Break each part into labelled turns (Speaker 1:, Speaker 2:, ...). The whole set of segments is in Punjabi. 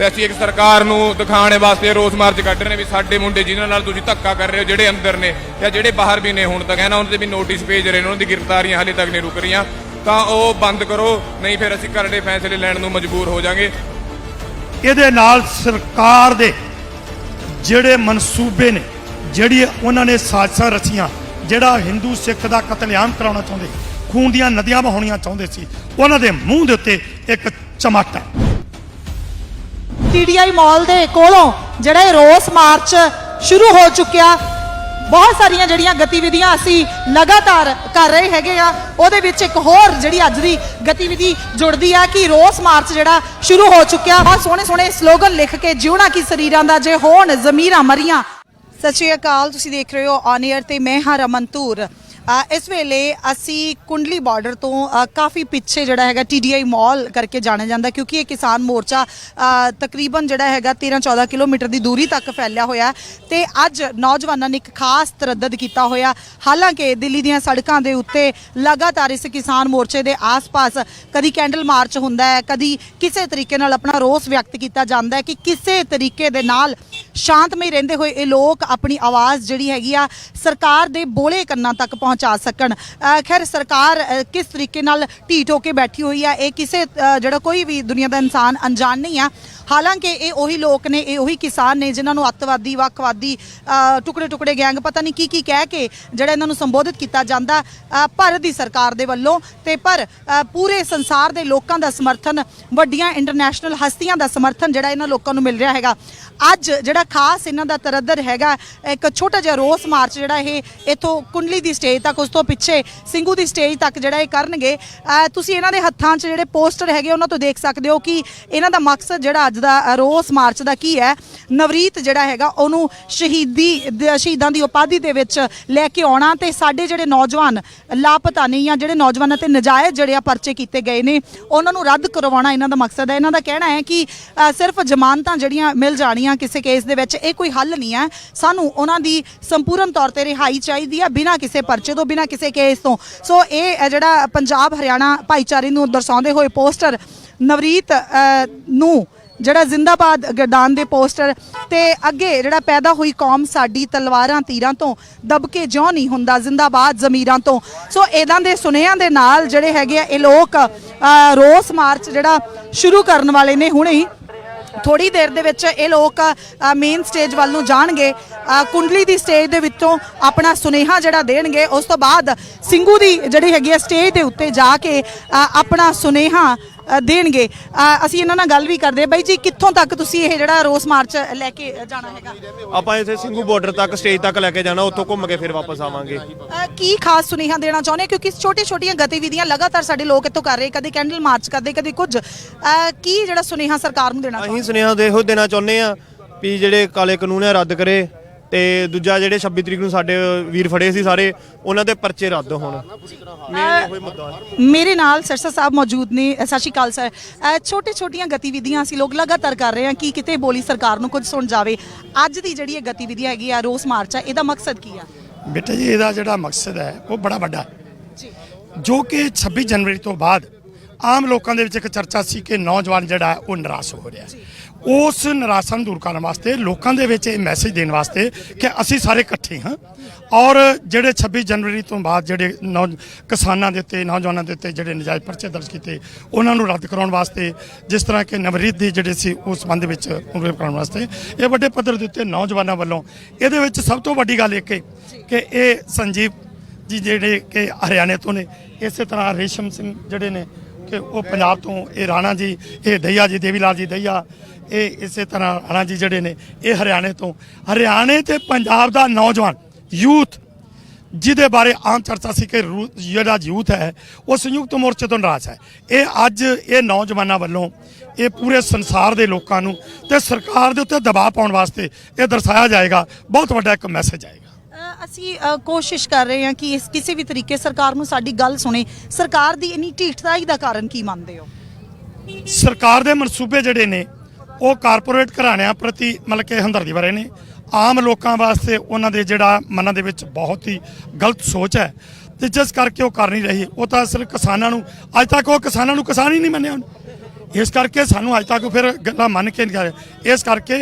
Speaker 1: ਤੇ ਅਸੀਂ ਇੱਕ ਸਰਕਾਰ ਨੂੰ ਦਿਖਾਉਣ ਵਾਸਤੇ ਰੋਸ ਮਾਰਚ ਕੱਢ ਰਹੇ ਨੇ ਵੀ ਸਾਡੇ ਮੁੰਡੇ ਜਿਨ੍ਹਾਂ ਨਾਲ ਤੁਸੀਂ ਧੱਕਾ ਕਰ ਰਹੇ ਹੋ, ਜਿਹੜੇ ਅੰਦਰ ਨੇ ਜਾਂ ਜਿਹੜੇ ਬਾਹਰ ਵੀ ਨੇ ਹੁਣ ਤੱਕ, ਹੈ ਨਾ? ਉਹਨਾਂ ਦੇ ਵੀ ਨੋਟਿਸ ਭੇਜ ਰਹੇ ਨੇ, ਉਹਨਾਂ ਦੀ ਗ੍ਰਿਫਤਾਰੀਆਂ ਹਾਲੇ ਤੱਕ ਨਹੀਂ ਰੁਕ ਰਹੀਆਂ। ਤਾਂ ਉਹ ਬੰਦ ਕਰੋ, ਨਹੀਂ ਫਿਰ ਅਸੀਂ ਕਰੜੇ ਫੈਸਲੇ ਲੈਣ ਨੂੰ ਮਜਬੂਰ ਹੋ ਜਾਾਂਗੇ।
Speaker 2: ਇਹਦੇ ਨਾਲ ਸਰਕਾਰ ਦੇ ਜਿਹੜੇ ਮਨਸੂਬੇ ਨੇ ਜਿਹੜੀ ਉਹਨਾਂ ਨੇ ਸਾਜ਼ਿਸ਼ਾਂ ਰਚੀਆਂ, ਜਿਹੜਾ ਹਿੰਦੂ ਸਿੱਖ ਦਾ ਕਤਲੇਆਮ ਕਰਾਉਣਾ ਚਾਹੁੰਦੇ, ਖੂਨ ਦੀਆਂ ਨਦੀਆਂ ਵਹਾਉਣੀਆਂ ਚਾਹੁੰਦੇ ਸੀ, ਉਹਨਾਂ ਦੇ ਮੂੰਹ ਦੇ ਉੱਤੇ ਇੱਕ ਚਮਾਟਾ
Speaker 3: ਟੀਡੀਆਈ ਮਾਲ ਦੇ ਕੋਲੋਂ ਜਿਹੜਾ ਇਹ ਰੋਸ ਮਾਰਚ ਸ਼ੁਰੂ ਹੋ ਚੁੱਕਿਆ। ਬਹੁਤ ਸਾਰੀਆਂ ਜਿਹੜੀਆਂ ਗਤੀਵਿਧੀਆਂ ਅਸੀਂ ਲਗਾਤਾਰ ਕਰ ਰਹੇ ਹੈਗੇ ਆ, ਉਹਦੇ ਵਿੱਚ ਇੱਕ ਹੋਰ ਜਿਹੜੀ ਅੱਜ ਦੀ ਗਤੀਵਿਧੀ ਜੁੜਦੀ ਆ ਕਿ ਰੋਸ ਮਾਰਚ ਜਿਹੜਾ ਸ਼ੁਰੂ ਹੋ ਚੁੱਕਿਆ। ਬਹੁਤ ਸੋਹਣੇ ਸੋਹਣੇ ਸਲੋਗਨ ਲਿਖ ਕੇ ਜਿਉਣਾ ਕੀ ਸਰੀਰਾਂ ਦਾ ਜੇ ਹੋਣ ਜ਼ਮੀਰਾਂ ਮਰੀਆਂ। ਸਤਿ ਸ਼੍ਰੀ ਅਕਾਲ, ਤੁਸੀਂ ਦੇਖ ਰਹੇ ਹੋ ਔਨ 에ਅਰ ਤੇ ਮੈਂ ਹਾਂ ਰਮਨ ਧੂਰ। ਇਸ ਵੇਲੇ ਅਸੀਂ ਕੁੰਡਲੀ ਬਾਰਡਰ ਤੋਂ ਕਾਫੀ ਪਿੱਛੇ ਜਿਹੜਾ ਹੈਗਾ ਟੀਡੀਆਈ ਮਾਲ ਕਰਕੇ ਜਾਣਿਆ ਜਾਂਦਾ ਕਿਉਂਕਿ ਇਹ ਕਿਸਾਨ ਮੋਰਚਾ ਤਕਰੀਬਨ ਜਿਹੜਾ ਹੈਗਾ 13-14 ਕਿਲੋਮੀਟਰ ਦੀ ਦੂਰੀ ਤੱਕ ਫੈਲਿਆ ਹੋਇਆ ਹੈ ਤੇ ਅੱਜ ਨੌਜਵਾਨਾਂ ਨੇ ਇੱਕ ਖਾਸ ਤਰੱਦਦ ਕੀਤਾ ਹੋਇਆ ਹਾਲਾਂਕਿ ਦਿੱਲੀ ਦੀਆਂ ਸੜਕਾਂ ਦੇ ਉੱਤੇ ਲਗਾਤਾਰ ਇਸ ਕਿਸਾਨ ਮੋਰਚੇ ਦੇ ਆਸ-ਪਾਸ ਕਦੀ ਕੈਂਡਲ ਮਾਰਚ ਹੁੰਦਾ ਹੈ, ਕਦੀ ਕਿਸੇ ਤਰੀਕੇ ਨਾਲ ਆਪਣਾ ਰੋਸ ਵਿਅਕਤ ਕੀਤਾ ਜਾਂਦਾ ਹੈ ਕਿ ਕਿਸੇ ਤਰੀਕੇ ਦੇ ਨਾਲ ਸ਼ਾਂਤਮਈ ਰਹਿੰਦੇ ਹੋਏ ਇਹ ਲੋਕ ਆਪਣੀ ਆਵਾਜ਼ ਜਿਹੜੀ ਹੈਗੀ ਆ ਸਰਕਾਰ ਦੇ ਬੋਲੇ ਕੰਨਾਂ ਤੱਕ ਪਹੁੰਚਾ ਸਕਣ। ਅਹ ਖੈਰ, ਸਰਕਾਰ ਕਿਸ ਤਰੀਕੇ ਨਾਲ ਢੀਠ ਹੋ ਕੇ ਬੈਠੀ ਹੋਈ ਹੈ, ਇਹ ਕਿਸੇ ਜਿਹੜਾ ਕੋਈ ਵੀ ਦੁਨੀਆ ਦਾ ਇਨਸਾਨ ਅਣਜਾਣ ਨਹੀਂ ਆ ਹਾਲਾਂਕਿ ਇਹ ਉਹੀ ਲੋਕ ਨੇ, ਇਹ ਉਹੀ ਕਿਸਾਨ ਨੇ ਜਿਨ੍ਹਾਂ ਨੂੰ ਅੱਤਵਾਦੀ, ਵੱਖਵਾਦੀ ਟੁਕੜੇ ਟੁਕੜੇ ਗੈਂਗ ਪਤਾ ਨਹੀਂ ਕੀ ਕੀ ਕਹਿ ਕੇ ਜਿਹੜਾ ਇਹਨਾਂ ਨੂੰ ਸੰਬੋਧਿਤ ਕੀਤਾ ਜਾਂਦਾ ਭਾਰਤ ਦੀ ਸਰਕਾਰ ਦੇ ਵੱਲੋਂ ਤੇ ਪਰ ਪੂਰੇ ਸੰਸਾਰ ਦੇ ਲੋਕਾਂ ਦਾ ਸਮਰਥਨ, ਵੱਡੀਆਂ ਇੰਟਰਨੈਸ਼ਨਲ ਹਸਤੀਆਂ ਦਾ ਸਮਰਥਨ ਜਿਹੜਾ ਇਹਨਾਂ ਲੋਕਾਂ ਨੂੰ ਮਿਲ ਰਿਹਾ ਹੈਗਾ। ਅੱਜ ਜਿਹੜਾ ਖਾਸ ਇਹਨਾਂ ਦਾ ਤਰੱਦਰ ਹੈਗਾ, ਇੱਕ ਛੋਟਾ ਜਿਹਾ ਰੋਸ ਮਾਰਚ ਜਿਹੜਾ ਇਹ ਇਥੋਂ ਕੁੰਡਲੀ ਦੀ ਸਟੇਜ ਤੱਕ, ਉਸ ਤੋਂ ਪਿੱਛੇ ਸਿੰਘੂ ਦੀ ਸਟੇਜ ਤੱਕ ਜਿਹੜਾ ਇਹ ਕਰਨਗੇ ਤੁਸੀਂ ਇਹਨਾਂ ਦੇ ਹੱਥਾਂ 'ਚ ਜਿਹੜੇ ਪੋਸਟਰ ਹੈਗੇ ਉਹਨਾਂ ਤੋਂ ਦੇਖ ਸਕਦੇ ਹੋ ਕਿ ਇਹਨਾਂ ਦਾ ਮਕਸਦ ਜਿਹੜਾ ਅੱਜ ਦਾ ਰੋਸ ਮਾਰਚ ਦਾ ਕੀ ਹੈ? ਨਵਰੀਤ ਜਿਹੜਾ ਹੈਗਾ, ਉਹਨੂੰ ਸ਼ਹੀਦੀ ਸ਼ਹੀਦਾਂ ਦੀ ਉਪਾਧੀ ਦੇ ਵਿੱਚ ਲੈ ਕੇ ਆਉਣਾ ਤੇ ਸਾਡੇ ਜਿਹੜੇ ਨੌਜਵਾਨ ਲਾਪਤਾ ਨਹੀਂ ਜਾਂ ਜਿਹੜੇ ਨੌਜਵਾਨਾਂ ਤੇ ਨਜਾਇਜ਼ ਜਿਹੜੇ ਆ ਪਰਚੇ ਕੀਤੇ ਗਏ ਨੇ, ਉਹਨਾਂ ਨੂੰ ਰੱਦ ਕਰਵਾਉਣਾ ਇਹਨਾਂ ਦਾ ਮਕਸਦ ਹੈ। ਇਹਨਾਂ ਦਾ ਕਹਿਣਾ ਹੈ ਕਿ ਸਿਰਫ ਜ਼ਮਾਨਤਾਂ ਜਿਹੜੀਆਂ ਮਿਲ ਜਾਣੀਆਂ ਕਿਸੇ ਕੇਸ ਦੇ ਵਿੱਚ, ਇਹ ਕੋਈ ਹੱਲ ਨਹੀਂ ਹੈ। ਸਾਨੂੰ ਉਹਨਾਂ ਦੀ ਸੰਪੂਰਨ ਤੌਰ ਤੇ ਰਿਹਾਈ ਚਾਹੀਦੀ ਹੈ ਬਿਨਾਂ ਕਿਸੇ ਪਰਚੇ ਤੋਂ, ਬਿਨਾਂ ਕਿਸੇ ਕੇਸ ਤੋਂ। ਸੋ ਇਹ ਜਿਹੜਾ ਪੰਜਾਬ ਹਰਿਆਣਾ ਭਾਈਚਾਰੇ ਨੂੰ ਦਰਸਾਉਂਦੇ ਹੋਏ ਪੋਸਟਰ ਨਵਰੀਤ ਨੂੰ ਜਿਹੜਾ ਜ਼ਿੰਦਾਬਾਦ ਗਰਦਾਨ ਦੇ ਪੋਸਟਰ ਤੇ ਅੱਗੇ ਜਿਹੜਾ ਪੈਦਾ ਹੋਈ ਕੌਮ ਸਾਡੀ ਤਲਵਾਰਾਂ, ਤੀਰਾਂ ਤੋਂ ਦਬਕੇ ਜਿਉਂ ਨਹੀਂ ਹੁੰਦਾ, ਜ਼ਿੰਦਾਬਾਦ ਜ਼ਮੀਰਾਂ ਤੋਂ। ਸੋ ਇਦਾਂ ਦੇ ਸੁਨੇਹਿਆਂ ਦੇ ਨਾਲ ਜਿਹੜੇ ਹੈਗੇ ਆ, ਇਹ ਲੋਕ ਰੋਸ ਮਾਰਚ ਜਿਹੜਾ ਸ਼ੁਰੂ ਕਰਨ ਵਾਲੇ ਨੇ ਹੁਣੇ ਹੀ। ਥੋੜੀ ਦੇਰ ਦੇ ਵਿੱਚ ਇਹ ਲੋਕ ਮੇਨ ਸਟੇਜ ਵੱਲ ਨੂੰ ਜਾਣਗੇ। ਕੁੰਡਲੀ ਦੀ ਸਟੇਜ ਦੇ ਵਿੱਚੋਂ ਆਪਣਾ ਸੁਨੇਹਾ ਜਿਹੜਾ ਦੇਣਗੇ, ਉਸ ਤੋਂ ਬਾਅਦ ਸਿੰਘੂ ਦੀ ਜਿਹੜੀ ਹੈਗੀ ਆ ਸਟੇਜ ਦੇ ਉੱਤੇ ਜਾ ਕੇ ਆਪਣਾ ਸੁਨੇਹਾ ਦੇਣਗੇ। ਅਸੀਂ ਇਹਨਾਂ ਨਾਲ ਗੱਲ ਵੀ ਕਰਦੇ। ਬਾਈ ਜੀ ਕਿੱਥੋਂ ਤੱਕ ਤੁਸੀਂ ਇਹ ਜਿਹੜਾ ਰੋਸ ਮਾਰਚ ਲੈ ਕੇ ਜਾਣਾ ਹੈਗਾ?
Speaker 4: ਆਪਾਂ ਇੱਥੇ ਸਿੰਘੂ ਬਾਰਡਰ ਤੱਕ ਸਟੇਜ ਤੱਕ ਲੈ ਕੇ ਜਾਣਾ ਉੱਥੋਂ ਘੁੰਮ ਕੇ ਫਿਰ ਵਾਪਸ ਆਵਾਂਗੇ।
Speaker 3: ਕੀ ਖਾਸ ਸੁਨੇਹਾ ਦੇਣਾ ਚਾਹੁੰਦੇ? ਕਿਉਂਕਿ ਛੋਟੀਆਂ ਛੋਟੀਆਂ ਗਤੀਵਿਧੀਆਂ ਲਗਾਤਾਰ ਸਾਡੇ ਲੋਕ ਇੱਥੋਂ ਕਰ ਰਹੇ ਕਦੇ ਕੈਂਡਲ ਮਾਰਚ ਕਰਦੇ ਕਦੇ ਕੁਝ। ਕੀ ਜਿਹੜਾ ਸੁਨੇਹਾ ਸਰਕਾਰ ਨੂੰ ਦੇਣਾ ਚਾਹੁੰਦੇ
Speaker 4: ਅਸੀਂ ਸੁਨੇਹਾ ਦੇ ਇਹੋ ਦੇਣਾ ਚਾਹੁੰਦੇ ਆ ਵੀ ਜਿਹੜੇ ਕਾਲੇ ਕਾਨੂੰਨ ਆ ਰੱਦ ਕਰੇ। ਤੇ ਦੂਜਾ ਜਿਹੜੇ 26 ਤਰੀਕ ਨੂੰ ਸਾਡੇ ਵੀਰ ਫੜੇ ਸੀ ਸਾਰੇ ਉਹਨਾਂ ਦੇ ਪਰਚੇ ਰੱਦ ਹੋਣ।
Speaker 3: ਮੇਰੇ ਨਾਲ ਸਰਸਾ ਸਾਹਿਬ ਮੌਜੂਦ ਨੇ ਸਤਿ ਸ਼੍ਰੀ ਅਕਾਲ ਸਰ। ਛੋਟੇ ਛੋਟੀਆਂ ਗਤੀਵਿਧੀਆਂ ਅਸੀਂ ਲੋਕ ਲਗਾਤਾਰ ਕਰ ਰਹੇ ਹਾਂ ਕਿ ਕਿਤੇ ਬੋਲੀ ਸਰਕਾਰ ਨੂੰ ਕੁਝ ਸੁਣ ਜਾਵੇ। ਅੱਜ ਦੀ ਜਿਹੜੀ ਇਹ ਗਤੀਵਿਧੀ ਹੈਗੀ ਆ ਰੋਸ ਮਾਰਚ ਆ ਇਹਦਾ ਮਕਸਦ ਕੀ ਆ?
Speaker 2: ਬੇਟਾ ਜੀ ਇਹਦਾ ਜਿਹੜਾ ਮਕਸਦ ਹੈ ਉਹ ਬੜਾ ਵੱਡਾ। ਜੋ। ਕਿ 26 ਜਨਵਰੀ ਤੋਂ ਬਾਅਦ ਆਮ ਲੋਕਾਂ ਦੇ ਵਿੱਚ ਇੱਕ ਚਰਚਾ ਸੀ ਕਿ ਨੌਜਵਾਨ ਜਿਹੜਾ ਉਹ ਨਿਰਾਸ਼ ਹੋ ਰਿਹਾ। ਹੈ ਉਸ ਨਿਰਾਸ਼ਾ ਨੂੰ ਦੂਰ ਕਰਨ ਵਾਸਤੇ, ਲੋਕਾਂ ਦੇ ਵਿੱਚ ਇਹ ਮੈਸੇਜ ਦੇਣ ਵਾਸਤੇ ਕਿ ਅਸੀਂ ਸਾਰੇ ਇਕੱਠੇ ਹਾਂ। ਔਰ ਜਿਹੜੇ 26 ਜਨਵਰੀ ਤੋਂ ਬਾਅਦ ਜਿਹੜੇ ਨੌ, ਕਿਸਾਨਾਂ ਦੇ ਉੱਤੇ, ਨੌਜਵਾਨਾਂ ਦੇ ਉੱਤੇ ਜਿਹੜੇ ਨਜਾਇਜ਼ ਪਰਚੇ ਦਰਜ ਕੀਤੇ, ਉਹਨਾਂ ਨੂੰ ਰੱਦ ਕਰਾਉਣ ਵਾਸਤੇ, ਜਿਸ ਤਰ੍ਹਾਂ ਕਿ ਨਵਰੀਤ ਦੀ ਜਿਹੜੇ ਸੀ, ਉਸ ਸੰਬੰਧ ਵਿੱਚ ਉਮਰ ਕਰਾਉਣ ਵਾਸਤੇ, ਇਹ ਵੱਡੇ ਪੱਧਰ ਦੇ ਉੱਤੇ ਨੌਜਵਾਨਾਂ ਵੱਲੋਂ, ਇਹਦੇ ਵਿੱਚ ਸਭ ਤੋਂ ਵੱਡੀ ਗੱਲ ਇੱਕ ਹੈ ਕਿ ਇਹ ਸੰਜੀਵ ਜੀ ਜਿਹੜੇ ਕਿ ਹਰਿਆਣੇ ਤੋਂ ਨੇ, ਇਸੇ ਤਰ੍ਹਾਂ ਰੇਸ਼ਮ ਸਿੰਘ ਜਿਹੜੇ ਨੇ ਕਿ ਉਹ ਪੰਜਾਬ ਤੋਂ ਇਹ ਰਾਣਾ ਜੀ, ਇਹ ਦਈਆ ਜੀ ਦੇਵੀ ਲਾਲ ਜੀ ਦਈਆ, ਇਹ ਇਸੇ ਤਰ੍ਹਾਂ ਰਾਣਾ ਜੀ ਜਿਹੜੇ ਨੇ, ਇਹ ਹਰਿਆਣੇ ਤੋਂ। ਹਰਿਆਣੇ ਤੇ ਪੰਜਾਬ ਦਾ ਨੌਜਵਾਨ, ਯੂਥ, ਜਿਹਦੇ ਬਾਰੇ ਆਮ ਚਰਚਾ ਸੀ ਕਿ ਰੂ- ਜਿਹੜਾ ਯੂਥ ਹੈ, ਉਹ ਸੰਯੁਕਤ ਮੋਰਚੇ ਤੋਂ ਨਾਰਾਜ਼ ਹੈ। ਇਹ ਅੱਜ ਇਹ ਨੌਜਵਾਨਾਂ ਵੱਲੋਂ ਇਹ ਪੂਰੇ ਸੰਸਾਰ ਦੇ ਲੋਕਾਂ ਨੂੰ ਤੇ ਸਰਕਾਰ ਦੇ ਉੱਤੇ ਦਬਾਅ ਪਾਉਣ ਵਾਸਤੇ ਇਹ ਦਰਸਾਇਆ ਜਾਏਗਾ। ਬਹੁਤ ਵੱਡਾ ਇੱਕ ਮੈਸੇਜ ਆਏਗਾ।
Speaker 3: ਅਸੀਂ ਕੋਸ਼ਿਸ਼ ਕਰ ਰਹੇ ਹਾਂ ਕਿ ਇਸ ਕਿਸੇ ਵੀ ਤਰੀਕੇ ਸਰਕਾਰ ਨੂੰ ਸਾਡੀ ਗੱਲ ਸੁਣੇ। ਸਰਕਾਰ ਦੀ ਇੰਨੀ ਢੀਠਤਾਈ ਦਾ ਕਾਰਨ ਕੀ ਮੰਨਦੇ ਹੋ?
Speaker 2: ਸਰਕਾਰ ਦੇ ਮਨਸੂਬੇ ਜਿਹੜੇ ਨੇ, ਉਹ ਕਾਰਪੋਰੇਟ ਘਰਾਣਿਆਂ ਪ੍ਰਤੀ ਮਤਲਬ ਕਿ ਹਮਦਰਦੀ ਬਾਰੇ ਨੇ। ਆਮ ਲੋਕਾਂ ਵਾਸਤੇ ਉਹਨਾਂ ਦੇ ਜਿਹੜਾ ਮਨਾਂ ਦੇ ਵਿੱਚ ਬਹੁਤ ਹੀ ਗਲਤ ਸੋਚ ਹੈ। ਤੇ ਜਿਸ ਕਰਕੇ ਉਹ ਕਰ ਨਹੀਂ ਰਹੀ, ਉਹ ਤਾਂ ਅਸਲ ਕਿਸਾਨਾਂ ਨੂੰ, ਅੱਜ ਤੱਕ ਉਹ ਕਿਸਾਨਾਂ ਨੂੰ ਕਿਸਾਨ ਹੀ ਨਹੀਂ ਮੰਨਿਆ ਉਹਨੇ ਇਸ ਕਰਕੇ ਸਾਨੂੰ ਅੱਜ ਤੱਕ ਫਿਰ ਗੱਲਾਂ ਮੰਨ ਕੇ ਨਹੀਂ ਗਏ ਇਸ ਕਰਕੇ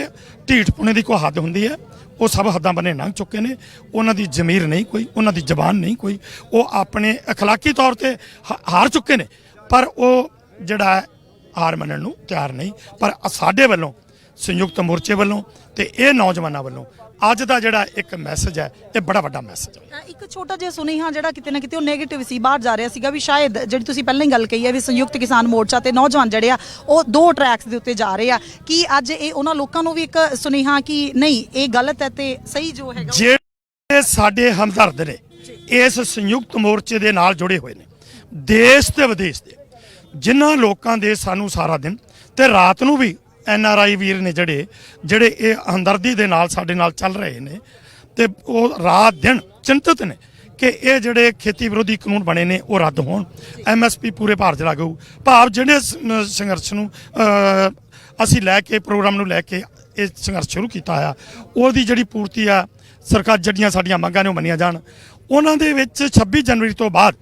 Speaker 2: ਢੀਠ ਪੁਣੇ ਦੀ ਕੋਈ ਹੱਦ ਹੁੰਦੀ ਹੈ। ਉਹ ਸਭ ਹੱਦਾਂ ਬੰਨੇ ਲੰਘ ਚੁੱਕੇ ਨੇ ਉਹਨਾਂ ਦੀ ਜ਼ਮੀਰ ਨਹੀਂ ਕੋਈ ਉਹਨਾਂ ਦੀ ਜ਼ਬਾਨ ਨਹੀਂ ਕੋਈ ਉਹ ਆਪਣੇ اخلاقی ਤੌਰ ਤੇ ਹਾ- ਹਾਰ ਚੁੱਕੇ ਨੇ ਪਰ ਉਹ ਜਿਹੜਾ ਹੈ, ਹਾਰ ਮੰਨਣ ਨੂੰ ਤਿਆਰ ਨਹੀਂ ਪਰ ਸਾਡੇ ਵੱਲੋਂ ਸੰਯੁਕਤ ਮੋਰਚੇ ਵੱਲੋਂ ਤੇ ਇਹ ਨੌਜਵਾਨਾਂ ਵੱਲੋਂ ਅੱਜ ਦਾ ਜਿਹੜਾ ਇੱਕ ਮੈਸੇਜ ਹੈ ਇਹ ਬੜਾ ਵੱਡਾ ਮੈਸੇਜ ਹੈ।
Speaker 3: ਇੱਕ ਛੋਟਾ ਜਿਹਾ ਸੁਨੇਹਾ ਜਿਹੜਾ ਕਿਤੇ ਨਾ ਕਿਤੇ ਉਹ 네ਗੇਟਿਵ ਸੀ ਬਾਹਰ ਜਾ ਰਿਹਾ ਸੀਗਾ ਵੀ ਸ਼ਾਇਦ ਜਿਹੜੀ ਤੁਸੀਂ ਪਹਿਲਾਂ ਹੀ ਗੱਲ ਕਹੀ ਹੈ ਵੀ ਸੰਯੁਕਤ ਕਿਸਾਨ ਮੋਰਚਾ ਤੇ ਨੌਜਵਾਨ ਜਿਹੜੇ ਆ ਉਹ ਦੋ ਟਰੈਕਸ ਦੇ ਉੱਤੇ ਜਾ ਰਹੇ ਆ। ਕੀ ਅੱਜ ਇਹ ਉਹਨਾਂ ਲੋਕਾਂ ਨੂੰ ਵੀ ਇੱਕ ਸੁਨੇਹਾ ਕਿ ਨਹੀਂ ਇਹ ਗਲਤ ਹੈ ਤੇ ਸਹੀ ਜੋ ਹੈਗਾ
Speaker 2: ਜਿਹੜੇ ਸਾਡੇ ਹਮਦਰਦ ਨੇ ਇਸ ਸੰਯੁਕਤ ਮੋਰਚੇ ਦੇ ਨਾਲ ਜੁੜੇ ਹੋਏ ਨੇ ਦੇਸ਼ ਤੇ ਵਿਦੇਸ਼ ਦੇ ਜਿਨ੍ਹਾਂ ਲੋਕਾਂ ਦੇ ਸਾਨੂੰ ਸਾਰਾ ਦਿਨ ਤੇ ਰਾਤ ਨੂੰ ਵੀ ਐਨ ਆਰ ਆਈ ਵੀਰ ਨੇ ਜਿਹੜੇ ਜਿਹੜੇ ਇਹ ਹਮਦਰਦੀ ਦੇ ਨਾਲ ਸਾਡੇ ਨਾਲ ਚੱਲ ਰਹੇ ਨੇ ਤੇ ਉਹ ਰਾਤ ਦਿਨ ਚਿੰਤਤ ਨੇ ਕਿ ਇਹ ਜਿਹੜੇ ਖੇਤੀ ਵਿਰੋਧੀ ਕਾਨੂੰਨ ਬਣੇ ਨੇ, ਉਹ ਰੱਦ ਹੋਣ। ਐਮਐਸਪੀ ਪੂਰੇ ਭਾਰਤ 'ਚ ਲਾਗੂ ਭਾਵ ਜਿਹੜੇ ਸੰਘਰਸ਼ ਨੂੰ ਅਸੀਂ ਲੈ ਕੇ, ਪ੍ਰੋਗਰਾਮ ਨੂੰ ਲੈ ਕੇ ਇਹ ਸੰਘਰਸ਼ ਸ਼ੁਰੂ ਕੀਤਾ ਆ, ਉਹਦੀ ਜਿਹੜੀ ਪੂਰਤੀ ਆ, ਸਰਕਾਰ ਜਿਹੜੀਆਂ ਸਾਡੀਆਂ ਮੰਗਾਂ ਨੇ ਉਹ ਮੰਨੀਆਂ ਜਾਣ। ਉਹਨਾਂ ਦੇ ਵਿੱਚ 26 ਜਨਵਰੀ ਤੋਂ ਬਾਅਦ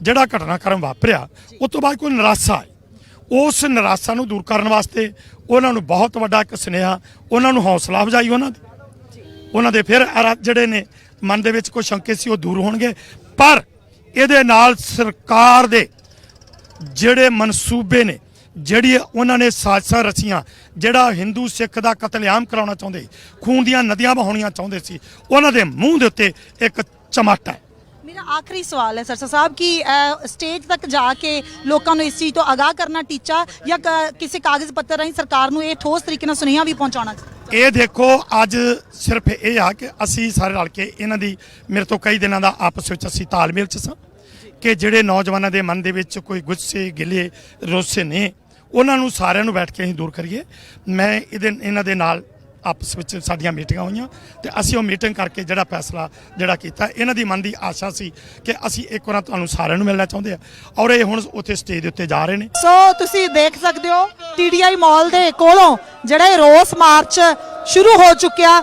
Speaker 2: ਜਿਹੜਾ ਘਟਨਾਕ੍ਰਮ ਵਾਪਰਿਆ ਉਸ ਤੋਂ ਬਾਅਦ ਕੋਈ ਨਿਰਾਸ਼ਾ ਹੈ ਉਸ ਨਿਰਾਸ਼ਾ ਨੂੰ ਦੂਰ ਕਰਨ ਵਾਸਤੇ ਉਹਨਾਂ ਨੂੰ ਬਹੁਤ ਵੱਡਾ ਇੱਕ ਸੁਨੇਹਾ, ਉਹਨਾਂ ਨੂੰ ਹੌਸਲਾ ਅਫਜ਼ਾਈ ਉਹਨਾਂ ਦੀ। ਉਹਨਾਂ ਦੇ ਫਿਰ ਜਿਹੜੇ ਨੇ ਮਨ ਦੇ ਵਿੱਚ ਕੋਈ ਸ਼ੰਕੇ ਸੀ ਉਹ ਦੂਰ ਹੋਣਗੇ। ਪਰ ਇਹਦੇ ਨਾਲ ਸਰਕਾਰ ਦੇ ਜਿਹੜੇ ਮਨਸੂਬੇ ਨੇ ਜਿਹੜੀ ਉਹਨਾਂ ਨੇ ਸਾਜਸਾਂ ਰਚੀਆਂ, ਜਿਹੜਾ ਹਿੰਦੂ ਸਿੱਖ ਦਾ ਕਤਲੇਆਮ ਕਰਾਉਣਾ ਚਾਹੁੰਦੇ, ਖੂਨ ਦੀਆਂ ਨਦੀਆਂ ਵਹਾਉਣੀਆਂ ਚਾਹੁੰਦੇ ਸੀ, ਉਹਨਾਂ ਦੇ ਮੂੰਹ ਦੇ ਉੱਤੇ ਇੱਕ ਚਮਟ ਹੈ।
Speaker 3: ਮੇਰਾ ਆਖਰੀ ਸਵਾਲ ਹੈ ਸਰਸਾ ਸਾਹਿਬ ਕਿ ਅ, ਸਟੇਜ ਤੱਕ ਜਾ ਕੇ ਲੋਕਾਂ ਨੂੰ ਇਸ ਚੀਜ਼ ਤੋਂ ਆਗਾਹ ਕਰਨਾ ਟੀਚਾ ਜਾਂ ਕ- ਕਿਸੇ ਕਾਗਜ਼ ਪੱਤਰ ਰਾਹੀਂ ਸਰਕਾਰ ਨੂੰ ਇਹ ਠੋਸ ਤਰੀਕੇ ਨਾਲ ਸੁਨੇਹਾ ਵੀ ਪਹੁੰਚਾਉਣਾ? ਚਾਹੀਦਾ
Speaker 2: ਇਹ ਦੇਖੋ ਅੱਜ ਸਿਰਫ ਇਹ ਆ ਕਿ ਅਸੀਂ ਸਾਰੇ ਰਲ ਕੇ ਇਹਨਾਂ ਦੀ ਮੇਰੇ ਤੋਂ ਕਈ ਦਿਨਾਂ ਦਾ ਆਪਸ ਵਿੱਚ ਅਸੀਂ ਤਾਲਮੇਲ ਚ ਸਾਂ ਕਿ ਜਿਹੜੇ ਨੌਜਵਾਨਾਂ ਦੇ ਮਨ ਦੇ ਵਿੱਚ ਕੋਈ ਗੁੱਸੇ ਗਿਲੇ ਰੋਸੇ ਨੇ ਉਹਨਾਂ ਨੂੰ ਸਾਰਿਆਂ ਨੂੰ ਬੈਠ ਕੇ ਅਸੀਂ ਦੂਰ ਕਰੀਏ। ਮੈਂ ਇਹਦੇ ਇਹਨਾਂ ਦੇ ਨਾਲ ਆਪਸ ਵਿੱਚ ਸਾਡੀਆਂ ਮੀਟਿੰਗਾਂ ਹੋਈਆਂ ਤੇ ਅਸੀਂ ਉਹ ਮੀਟਿੰਗ ਕਰਕੇ ਜਿਹੜਾ ਫੈਸਲਾ ਜਿਹੜਾ ਕੀਤਾ, ਇਹਨਾਂ ਦੀ ਮਨ ਦੀ ਆਸ਼ਾ ਸੀ ਕਿ ਅਸੀਂ ਇੱਕ ਵਾਰ ਤੁਹਾਨੂੰ ਸਾਰਿਆਂ ਨੂੰ ਮਿਲਣਾ ਚਾਹੁੰਦੇ ਆ ਔਰ ਇਹ ਹੁਣ ਉੱਥੇ ਸਟੇਜ ਦੇ ਉੱਤੇ ਜਾ ਰਹੇ ਨੇ।
Speaker 3: ਸੋ ਤੁਸੀਂ ਦੇਖ ਸਕਦੇ ਹੋ ਟੀਡੀਆਈ ਮਾਲ ਦੇ ਕੋਲੋਂ ਜਿਹੜਾ ਇਹ ਰੋਸ ਮਾਰਚ ਸ਼ੁਰੂ ਹੋ ਚੁੱਕਿਆ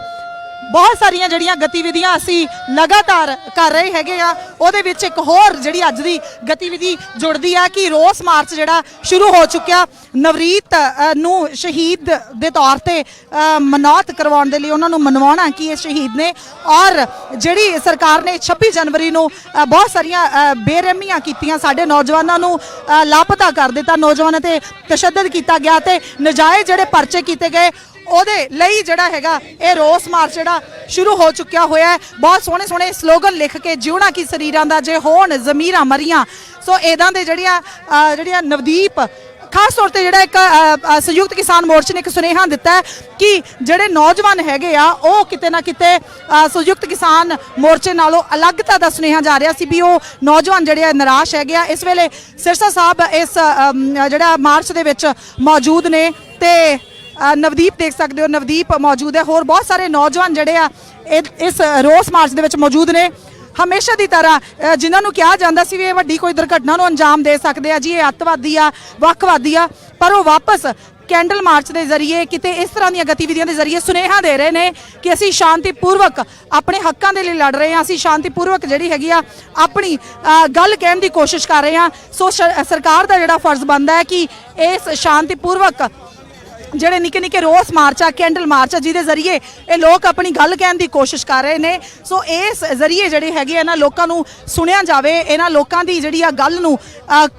Speaker 3: ਬਹੁਤ ਸਾਰੀਆਂ ਜਿਹੜੀਆਂ ਗਤੀਵਿਧੀਆਂ ਅਸੀਂ ਲਗਾਤਾਰ ਕਰ ਰਹੇ ਹੈਗੇ ਆ ਉਹਦੇ ਵਿੱਚ ਇੱਕ ਹੋਰ ਜਿਹੜੀ ਅੱਜ ਦੀ ਗਤੀਵਿਧੀ ਜੁੜਦੀ ਆ ਕਿ ਰੋਸ ਮਾਰਚ ਜਿਹੜਾ ਸ਼ੁਰੂ ਹੋ ਚੁੱਕਿਆ ਨਵਰੀਤ ਨੂੰ ਸ਼ਹੀਦ ਦੇ ਤੌਰ ਤੇ ਅ, ਮਨੌਤ ਕਰਵਾਉਣ ਦੇ ਲਈ ਉਹਨਾਂ ਨੂੰ ਮਨਵਾਉਣਾ ਕਿ ਇਹ ਸ਼ਹੀਦ ਨੇ ਔਰ ਜਿਹੜੀ ਸਰਕਾਰ ਨੇ 26 ਜਨਵਰੀ ਨੂੰ ਬਹੁਤ ਸਾਰੀਆਂ ਬੇਰਹਿਮੀਆਂ ਕੀਤੀਆਂ ਸਾਡੇ ਨੌਜਵਾਨਾਂ ਨੂੰ ਲਾਪਤਾ ਕਰ ਦਿੱਤਾ ਨੌਜਵਾਨਾਂ ਤੇ ਤਸ਼ੱਦਦ ਕੀਤਾ ਗਿਆ ਤੇ ਨਜਾਇਜ਼ ਜਿਹੜੇ ਪਰਚੇ ਕੀਤੇ ਗਏ ਉਹਦੇ ਲਈ ਜਿਹੜਾ ਹੈਗਾ ਇਹ ਰੋਸ ਮਾਰਚ ਜਿਹੜਾ ਸ਼ੁਰੂ ਹੋ ਚੁੱਕਿਆ ਹੋਇਆ ਹੈ। ਬਹੁਤ ਸੋਹਣੇ ਸੋਹਣੇ ਸਲੋਗਨ ਲਿਖ ਕੇ ਜਿਉਣਾ ਕੀ ਸਰੀਰਾਂ ਦਾ ਜੇ ਹੋਣ ਜ਼ਮੀਰਾਂ ਮਰੀਆਂ। ਸੋ ਇਦਾਂ ਦੇ ਜਿਹੜੀਆਂ ਅ, ਜਿਹੜੀਆਂ ਨਵਦੀਪ ਖਾਸ ਤੌਰ ਤੇ ਜਿਹੜਾ ਇੱਕ ਅ, ਅ, ਸੰਯੁਕਤ ਕਿਸਾਨ ਮੋਰਚੇ ਨੇ ਇੱਕ ਸੁਨੇਹਾ ਦਿੱਤਾ ਹੈ ਕਿ ਜਿਹੜੇ ਨੌਜਵਾਨ ਹੈਗੇ ਆ ਉਹ ਕਿਤੇ ਨਾ ਕਿਤੇ ਅ, ਸੰਯੁਕਤ ਕਿਸਾਨ ਮੋਰਚੇ ਨਾਲੋਂ ਅਲੱਗਤਾ ਦਾ ਸੁਨੇਹਾ ਜਾ ਰਿਹਾ ਸੀ ਵੀ ਉਹ ਨੌਜਵਾਨ ਜਿਹੜੇ ਆ ਨਿਰਾਸ਼ ਹੈਗੇ ਆ। ਇਸ ਵੇਲੇ ਸਿਰਸਾ ਸਾਹਿਬ ਇਸ ਅਮ, ਜਿਹੜਾ ਮਾਰਚ ਦੇ ਵਿੱਚ ਮੌਜੂਦ ਨੇ ਤੇ ਨਵਦੀਪ ਦੇਖ ਸਕਦੇ ਹੋ, ਨਵਦੀਪ ਮੌਜੂਦ ਹੈ। ਹੋਰ ਬਹੁਤ ਸਾਰੇ ਨੌਜਵਾਨ ਜਿਹੜੇ ਆ, ਇਹ- ਇਸ ਰੋਸ ਮਾਰਚ ਦੇ ਵਿੱਚ ਮੌਜੂਦ ਨੇ। ਹਮੇਸ਼ਾ ਦੀ ਤਰ੍ਹਾਂ ਜਿਨ੍ਹਾਂ ਨੂੰ ਕਿਹਾ ਜਾਂਦਾ ਸੀ ਵੀ ਇਹ ਵੱਡੀ ਕੋਈ ਦੁਰਘਟਨਾ ਨੂੰ ਅੰਜਾਮ ਦੇ ਸਕਦੇ ਆ, ਜੀ, ਇਹ ਅੱਤਵਾਦੀ ਆ, ਵੱਖਵਾਦੀ ਆ, ਪਰ ਉਹ ਵਾਪਸ ਕੈਂਡਲ ਮਾਰਚ ਦੇ ਜ਼ਰੀਏ, ਕਿਤੇ ਇਸ ਤਰ੍ਹਾਂ ਦੀਆਂ ਗਤੀਵਿਧੀਆਂ ਦੇ ਜ਼ਰੀਏ ਸੁਨੇਹਾ ਦੇ ਰਹੇ ਨੇ ਕਿ ਅਸੀਂ ਸ਼ਾਂਤੀਪੂਰਵਕ ਆਪਣੇ ਹੱਕਾਂ ਦੇ ਲਈ ਲੜ ਰਹੇ ਹਾਂ, ਅਸੀਂ ਸ਼ਾਂਤੀਪੂਰਵਕ ਜਿਹੜੀ ਹੈਗੀ ਆ, ਆਪਣੀ ਗੱਲ ਕਹਿਣ ਦੀ ਕੋਸ਼ਿਸ਼ ਕਰ ਰਹੇ ਹਾਂ। ਸੋ ਸ਼- ਸਰਕਾਰ ਦਾ ਜਿਹੜਾ ਫਰਜ਼ ਬਣਦਾ ਹੈ ਕਿ ਇਸ ਸ਼ਾਂਤੀਪੂਰਵਕ ਜਿਹੜੇ ਨਿੱਕੇ ਨਿੱਕੇ ਰੋਸ ਮਾਰਚ ਆ ਕੈਂਡਲ ਮਾਰਚ ਆ ਜਿਹਦੇ ਜ਼ਰੀਏ ਇਹ ਲੋਕ ਆਪਣੀ ਗੱਲ ਕਹਿਣ ਦੀ ਕੋਸ਼ਿਸ਼ ਕਰ ਰਹੇ ਨੇ। ਸੋ ਇਸ ਜ਼ਰੀਏ ਜਿਹੜੇ ਹੈਗੇ ਇਹਨਾਂ ਲੋਕਾਂ ਨੂੰ ਸੁਣਿਆ ਜਾਵੇ, ਇਹਨਾਂ ਲੋਕਾਂ ਦੀ ਜਿਹੜੀ ਆ ਗੱਲ ਨੂੰ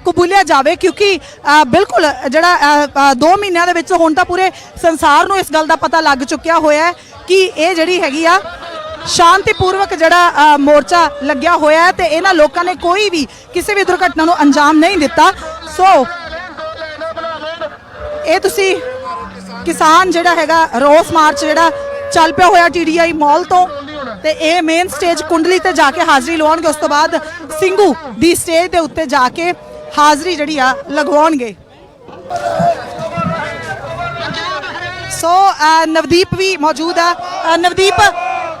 Speaker 3: ਕਬੂਲਿਆ ਜਾਵੇ, ਕਿਉਂਕਿ ਬਿਲਕੁਲ ਜਿਹੜਾ 2 ਮਹੀਨਿਆਂ ਦੇ ਵਿੱਚ ਹੁਣ ਤਾਂ ਪੂਰੇ ਸੰਸਾਰ ਨੂੰ ਇਸ ਗੱਲ ਦਾ ਪਤਾ ਲੱਗ ਚੁੱਕਿਆ ਹੋਇਆ ਹੈ ਕਿ ਇਹ ਜਿਹੜੀ ਹੈਗੀ ਆ, ਸ਼ਾਂਤੀਪੂਰਵਕ ਜਿਹੜਾ ਮੋਰਚਾ ਲੱਗਿਆ ਹੋਇਆ ਹੈ ਤੇ ਇਹਨਾਂ ਲੋਕਾਂ ਨੇ ਕੋਈ ਵੀ ਕਿਸੇ ਵੀ ਦੁਰਘਟਨਾ ਨੂੰ ਅੰਜਾਮ ਨਹੀਂ ਦਿੱਤਾ। ਸੋ, ਇਹ ਤੁਸੀਂ ਕਿਸਾਨ ਜਿਹੜਾ ਹੈਗਾ ਰੋਸ ਮਾਰਚ ਜਿਹੜਾ ਚੱਲ ਪਿਆ ਹੋਇਆ ਟੀਡੀਆਈ ਮਾਲ ਤੋਂ ਤੇ ਇਹ ਮੇਨ ਸਟੇਜ ਕੁੰਡਲੀ ਤੇ ਜਾ ਕੇ ਹਾਜ਼ਰੀ ਲਵਾਉਣਗੇ। ਉਸ ਤੋਂ ਬਾਅਦ ਸਿੰਘੂ ਦੀ ਸਟੇਜ ਦੇ ਉੱਤੇ ਜਾ ਕੇ ਹਾਜ਼ਰੀ ਜਿਹੜੀ ਆ ਲਗਵਾਉਣਗੇ। ਸੋ ਅ, ਨਵਦੀਪ ਵੀ ਮੌਜੂਦ ਆ। ਨਵਦੀਪ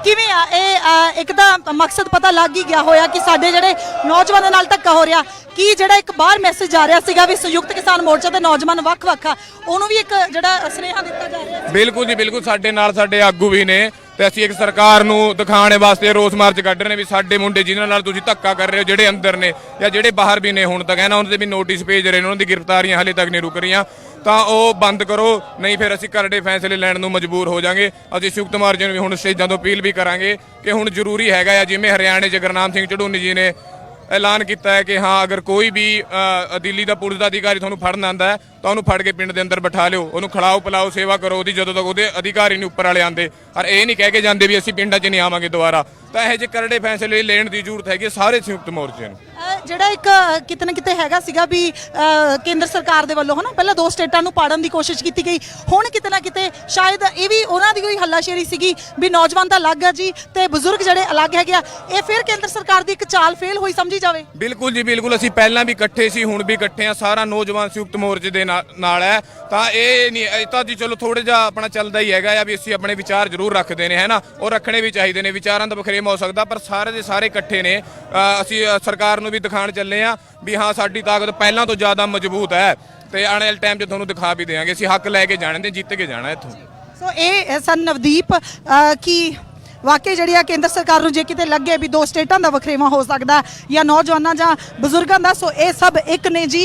Speaker 3: ਕਿਵੇਂ ਆ? ਇਹ ਅ, ਇੱਕ ਤਾਂ ਮਕਸਦ ਪਤਾ ਲੱਗ ਹੀ ਗਿਆ ਹੋਇਆ ਕਿ ਸਾਡੇ ਜਿਹੜੇ ਨੌਜਵਾਨਾਂ ਨਾਲ ਧੱਕਾ ਹੋ ਰਿਹਾ ਕੀ ਜਿਹੜਾ ਇੱਕ ਬਾਹਰ ਮੈਸੇਜ ਆ ਰਿਹਾ ਸੀਗਾ ਵੀ ਸੰਯੁਕਤ ਕਿਸਾਨ ਮੋਰਚਾ ਤੇ ਨੌਜਵਾਨ ਵੱਖ-ਵੱਖ ਆ ਉਹਨੂੰ ਵੀ ਇੱਕ ਜਿਹੜਾ ਸੁਨੇਹਾ ਦਿੱਤਾ ਜਾ ਰਿਹਾ
Speaker 1: ਬਿਲਕੁਲ ਜੀ ਬਿਲਕੁਲ ਸਾਡੇ ਨਾਲ ਸਾਡੇ ਆਗੂ ਵੀ ਨੇ ਤੇ ਅਸੀਂ ਇੱਕ ਸਰਕਾਰ ਨੂੰ ਦਿਖਾਉਣ ਵਾਸਤੇ ਰੋਸ ਮਾਰਚ ਕੱਢ ਰਹੇ ਨੇ ਵੀ ਸਾਡੇ ਮੁੰਡੇ ਜਿਨ੍ਹਾਂ ਨਾਲ ਤੁਸੀਂ ਧੱਕਾ ਕਰ ਰਹੇ ਹੋ ਜਿਹੜੇ ਅੰਦਰ ਨੇ ਜਾਂ ਜਿਹੜੇ ਬਾਹਰ ਵੀ ਨੇ ਹੁਣ ਤੱਕ ਹੈ ਨਾ ਉਹਨਾਂ ਦੇ ਵੀ ਨੋਟਿਸ ਭੇਜ ਰਹੇ ਨੇ ਉਹਨਾਂ ਦੀ ਗ੍ਰਿਫਤਾਰੀਆਂ ਹਾਲੇ ਤੱਕ ਨਹੀਂ ਰੁਕ ਰਹੀਆਂ। ਤਾਂ ਉਹ ਬੰਦ ਕਰੋ, ਨਹੀਂ ਫਿਰ ਅਸੀਂ ਕਰੜੇ ਫੈਸਲੇ ਲੈਣ ਨੂੰ ਮਜਬੂਰ ਹੋ ਜਾਾਂਗੇ। ਅਸੀਂ ਸ਼ੁਕ ਕੁਮਾਰ ਜੀ ਨੂੰ ਵੀ ਹੁਣ ਸਟੇਜਾਂ ਤੋਂ ਅਪੀਲ ਵੀ ਕਰਾਂਗੇ ਕਿ ਹੁਣ ਜ਼ਰੂਰੀ ਹੈਗਾ ਆ, ਜਿਵੇਂ ਹਰਿਆਣੇ 'ਚ ਗੁਰਨਾਮ ਸਿੰਘ ਚੜੂਨੀ ਜੀ ਨੇ ਐਲਾਨ ਕੀਤਾ ਹੈ ਕਿ ਹਾਂ, ਅਗਰ ਕੋਈ ਵੀ ਦਿੱਲੀ ਦਾ ਪੁਲਿਸ ਦਾ ਅਧਿਕਾਰੀ ਤੁਹਾਨੂੰ ਫੜਨ ਆਂਦਾ ਹੈ ਤਾਂ ਉਹਨੂੰ ਫੜ ਕੇ ਪਿੰਡ ਦੇ ਅੰਦਰ ਬਿਠਾ ਲਿਓ ਉਹਨੂੰ ਖਿਲਾਓ ਪਿਲਾਓ ਸੇਵਾ ਕਰੋ ਉਹਦੀ ਜਦੋਂ ਤੱਕ ਉਹਦੇ ਅਧਿਕਾਰੀ ਨਹੀਂ ਉੱਪਰ ਵਾਲੇ ਆਂਦੇ ਔਰ ਇਹ ਨਹੀਂ ਕਹਿ ਕੇ ਜਾਂਦੇ ਵੀ ਅਸੀਂ ਪਿੰਡਾਂ 'ਚ ਨਹੀਂ ਆਵਾਂਗੇ ਦੁਬਾਰਾ। ਤਾਂ ਇਹੋ ਜਿਹੇ ਕਰੜੇ ਫੈਸਲੇ ਲੈਣ ਦੀ ਜ਼ਰੂਰਤ ਹੈਗੀ ਹੈ ਸਾਰੇ ਸੰਯੁਕਤ ਮੋਰਚੇ ਨੂੰ।
Speaker 3: ਜਿਹੜਾ ਇੱਕ ਕਿਤੇ ਨਾ ਕਿਤੇ ਹੈਗਾ ਸੀਗਾ ਵੀ ਕੇਂਦਰ ਸਰਕਾਰ ਦੇ ਵੱਲੋਂ ਹਨਾ? ਪਹਿਲਾਂ ਦੋ ਸਟੇਟਾਂ ਨੂੰ ਪਾੜਨ ਦੀ ਕੋਸ਼ਿਸ਼ ਕੀਤੀ ਗਈ। ਹੁਣ ਕਿਤੇ ਨਾ ਕਿਤੇ ਸ਼ਾਇਦ ਇਹ ਵੀ ਉਹਨਾਂ ਦੀ ਕੋਈ ਹੱਲਾਸ਼ੇਰੀ ਸੀਗੀ ਵੀ ਨੌਜਵਾਨ ਤਾਂ ਅਲੱਗ ਆ ਜੀ ਤੇ ਬਜ਼ੁਰਗ ਜਿਹੜੇ ਅਲੱਗ ਹੈਗੇ ਆ ਇਹ ਫਿਰ ਕੇਂਦਰ ਸਰਕਾਰ ਦੀ ਇੱਕ ਚਾਲ ਫੇਲ ਹੋਈ ਸਮਝੀ ਜਾਵੇ?
Speaker 1: ਬਿਲਕੁਲ ਜੀ ਬਿਲਕੁਲ। ਅਸੀਂ ਪਹਿਲਾਂ ਵੀ ਇਕੱਠੇ ਸੀ ਹੁਣ ਵੀ ਇਕੱਠੇ ਆ। ਸਾਰਾ ਨੌਜਵਾਨ ਸੰਯੁਕਤ ਮੋਰਚੇ ਦੇ ਨਾਲ ਹੈ। ਤਾਂ ਇਹ ਨਹੀਂ ਇਹ ਤਾਂ ਜੀ ਚਲੋ ਥੋੜਾ ਜਿਹਾ ਆਪਣਾ ਚੱਲਦਾ ਹੀ ਹੈਗਾ ਆ ਵੀ ਅਸੀਂ ਆਪਣੇ ਵਿਚਾਰ ਜ਼ਰੂਰ ਰੱਖਦੇ ਨੇ, ਹੈਨਾ? ਉਹ ਰੱਖਣੇ ਵੀ ਚਾਹੀਦੇ ਨੇ। ਵਿਚਾਰਾਂ ਦਾ ਬਖਰੇਮ ਹੋ ਸਕਦਾ, ਪਰ ਸਾਰੇ ਦੇ ਸਾਰੇ ਇਕੱਠੇ ਨੇ। ਅਸੀਂ ਸਰਕਾਰ ਨੂੰ ਵੀ ਦਿਖਾਣ ਚੱਲੇ ਆ ਵੀ ਹਾਂ, ਸਾਡੀ ਤਾਕਤ ਪਹਿਲਾਂ ਤੋਂ ਜ਼ਿਆਦਾ ਮਜ਼ਬੂਤ ਹੈ। ਤੇ ਆਉਣ ਵਾਲੇ ਟਾਈਮ 'ਚ ਤੁਹਾਨੂੰ ਦਿਖਾ ਵੀ ਦੇਵਾਂਗੇ। ਅਸੀਂ ਹੱਕ ਲੈ ਕੇ ਜਾਣੇ ਤੇ ਜਿੱਤ ਕੇ ਜਾਣਾ ਇੱਥੋਂ।
Speaker 3: ਸੋ ਇਹ ਸਨ ਨਵਦੀਪ। ਕੀ ਵਾਕਈ ਜਿਹੜੀ ਆ ਕੇਂਦਰ ਸਰਕਾਰ ਨੂੰ ਜੇ ਕਿਤੇ ਲੱਗੇ ਵੀ ਦੋ ਸਟੇਟਾਂ ਦਾ ਵਖਰੇਵਾ ਹੋ ਸਕਦਾ ਜਾਂ ਨੌਜਵਾਨਾਂ ਜਾਂ ਬਜ਼ੁਰਗਾਂ ਦਾ, ਸੋ ਇਹ ਸਭ ਇੱਕ ਨੇ ਜੀ